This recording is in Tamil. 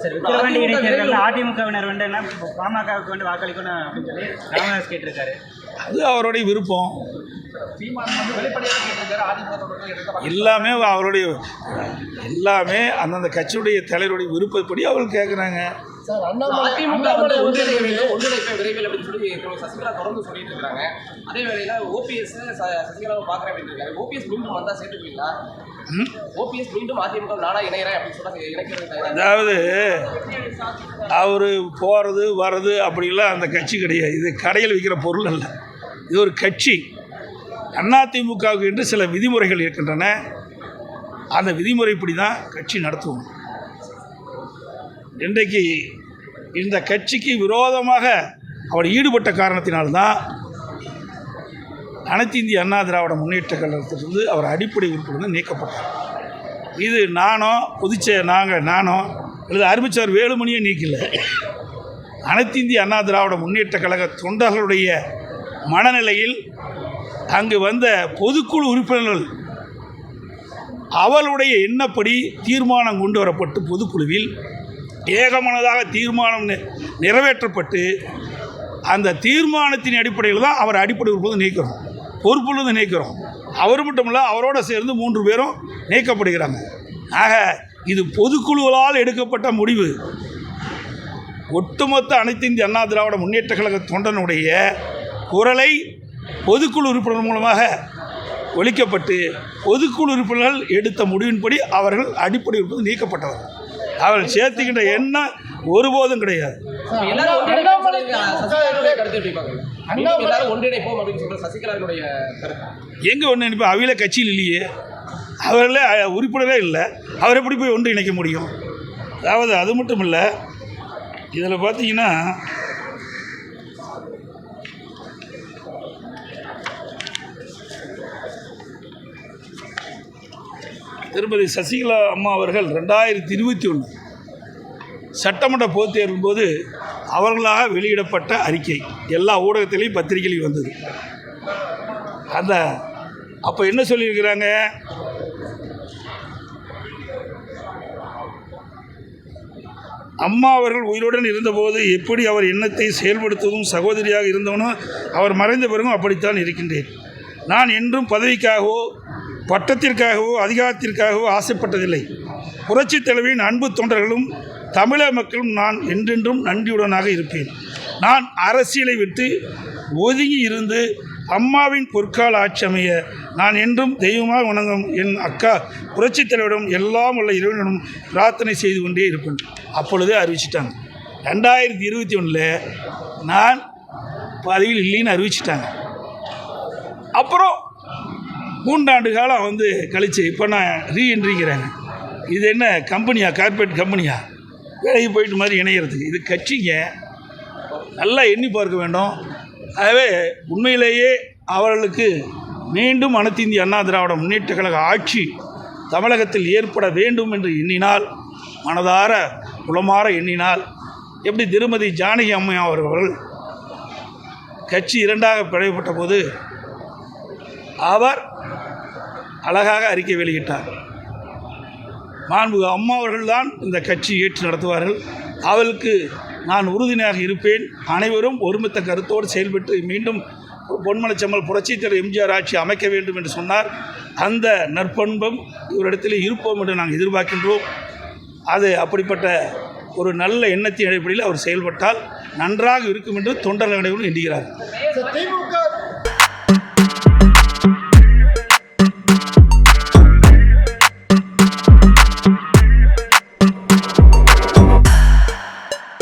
சரி விக்கிரவாண்டி இடைத்தேர்தலில் அதிமுகவினர் வந்து என்ன பாமகவுக்கு வந்து வாக்களிக்கணும் அப்படின்னு சொல்லி ராமதாஸ் கேட்டிருக்காரு. அது அவருடைய விருப்பம். எல்லாமே அவருடைய எல்லாமே அந்தந்த கட்சியுடைய தலைவருடைய விருப்பப்படி அவர் கேட்குறாங்க. சார் அதிமுக வந்து வந்து ஒன்றிணைப்பு ஒன்றிணைப்பை விரைவில் அப்படின்னு சொல்லி சசிகலா தொடர்ந்து சொல்லிட்டு இருக்காங்க அதே வேளையில ஓபிஎஸ் சசிகலாவை பார்க்குறேன் அப்படின்னு இருக்காரு ஓபிஎஸ் மீண்டும் வந்தா சேர்த்துக்குவீங்களா ஓபிஎஸ் மீண்டும் அதிமுக நானா இணையறேன் அப்படின்னு சொல்ல இணைக்கிறது? அதாவது அவர் போகிறது வர்றது அப்படிலாம் அந்த கட்சி கிடையாது. இது கடையில் விற்கிற பொருள் அல்ல. இது ஒரு கட்சி. அதிமுகவுக்கு என்று சில விதிமுறைகள் இருக்கின்றன. அந்த விதிமுறைப்படி தான் கட்சி நடத்துவோம். இன்றைக்கு இந்த கட்சிக்கு விரோதமாக அவர் ஈடுபட்ட காரணத்தினால்தான் அனைத்து இந்திய அண்ணா திராவிட முன்னேற்ற கழகத்திலிருந்து அவர் அடிப்படை உறுப்பினர் நீக்கப்பட்டார். இது நானும் புதுச்சே நாங்கள் நானும் அல்லது அறிவிச்சவர் வேலுமணியை நீக்கல. அனைத்து இந்திய அண்ணா திராவிட முன்னேற்ற கழக தொண்டர்களுடைய மனநிலையில் அங்கு வந்த பொதுக்குழு உறுப்பினர்கள் அவளுடைய எண்ணப்படி தீர்மானம் கொண்டு வரப்பட்டு பொதுக்குழுவில் ஏகமனதாக தீர்மானம் நிறைவேற்றப்பட்டு அந்த தீர்மானத்தின் அடிப்படையில் தான் அவர் அடிப்படை உறுப்பினர் நீக்கிறோம். பொறுப்பிலிருந்து நீக்கிறோம். அவர் மட்டும் இல்லை அவரோட சேர்ந்து மூன்று பேரும் நீக்கப்படுகிறாங்க. ஆக இது பொதுக்குழுவால் எடுக்கப்பட்ட முடிவு. ஒட்டுமொத்த அனைத்து இந்திய அண்ணா திராவிட முன்னேற்ற கழக தொண்டனுடைய குரலை பொதுக்குழு உறுப்பினர் மூலமாக ஒழிக்கப்பட்டு பொதுக்குழு உறுப்பினர்கள் எடுத்த முடிவின்படி அவர்கள் அடிப்படை உறுப்பினர் நீக்கப்பட்டவர்கள். அவர்கள் சேர்த்துக்கின்ற எண்ணம் ஒருபோதும் கிடையாது. எங்கே ஒன்று இப்போ அவையில் கட்சியில் இல்லையே. அவர்களே உறுப்பினரே இல்லை. அவர் எப்படி போய் ஒன்று இணைக்க முடியும்? அதாவது அது மட்டும் இல்லை இதில் பார்த்தீங்கன்னா திருமதி சசிகலா அம்மா அவர்கள் ரெண்டாயிரத்தி இருபத்தி ஒன்று சட்டமன்ற பொதுத் தேர்தலின் போது அவர்களாக வெளியிடப்பட்ட அறிக்கை. எல்லா ஊடகத்திலையும் பத்திரிகையிலையும் வந்தது. அந்த அப்போ என்ன சொல்லியிருக்கிறாங்க? அம்மா அவர்கள் உயிருடன் இருந்தபோது எப்படி அவர் எண்ணத்தை செயல்படுத்துவதும் சகோதரியாக இருந்தவனும் அவர் மறைந்த பிறகும் அப்படித்தான் இருக்கின்றேன். நான் என்றும் பதவிக்காகவோ பட்டத்திற்காகவோ அதிகாரத்திற்காகவோ ஆசைப்பட்டதில்லை. புரட்சித் தலைவியின் அன்பு தொண்டர்களும் தமிழக மக்களும் நான் என்றென்றும் நன்றியுடனாக இருப்பேன். நான் அரசியலை விட்டு ஒதுங்கி இருந்து அம்மாவின் பொற்கால ஆட்சி அமைய நான் என்றும் தெய்வமாக வணங்கும் என் அக்கா புரட்சித் தலைவரிடம் எல்லாம் உள்ள இறைவனிடம் பிரார்த்தனை செய்து கொண்டே இருப்பேன். அப்பொழுதே அறிவிச்சிட்டாங்க. ரெண்டாயிரத்தி இருபத்தி ஒன்றில் நான் பதவியில் இல்லைன்னு அறிவிச்சிட்டாங்க. அப்புறம் மூன்றாண்டு காலம் வந்து கழிச்சு இப்போ நான் ரீஎன்ட்ரிங்கிறேங்க இது என்ன கம்பெனியா கார்ப்பரேட் கம்பெனியா வேலைக்கு போயிட்டு மாதிரி இணையிறதுக்கு. இது கட்சிங்க. நல்லா எண்ணி பார்க்க வேண்டும். ஆகவே உண்மையிலேயே அவர்களுக்கு மீண்டும் அனைத்து இந்திய அண்ணா திராவிட முன்னேற்ற கழக ஆட்சி தமிழகத்தில் ஏற்பட வேண்டும் என்று எண்ணினால் மனதார உளமாற எண்ணினால் எப்படி திருமதி ஜானகி அம்மையா அவர்கள் கட்சி இரண்டாக பிழைப்பட்ட போது அவர் அழகாக அறிக்கை வெளியிட்டார். மாண்புக அம்மா அவர்கள்தான் இந்த கட்சி ஏற்று நடத்துவார்கள். அவளுக்கு நான் உறுதுணையாக இருப்பேன். அனைவரும் ஒருமித்த கருத்தோடு செயல்பட்டு மீண்டும் பொன்மலைச்சம்மல் புரட்சித்தலைவர் எம்ஜிஆர் ஆட்சி அமைக்க வேண்டும் என்று சொன்னார். அந்த நற்பண்பம் இவரிடத்தில் இருப்போம் என்று நாங்கள் எதிர்பார்க்கின்றோம். அது அப்படிப்பட்ட ஒரு நல்ல எண்ணத்தின் அடிப்படையில் அவர் செயல்பட்டால் நன்றாக இருக்கும் என்று தொண்டர்களிடம் எண்ணுகிறார் திமுக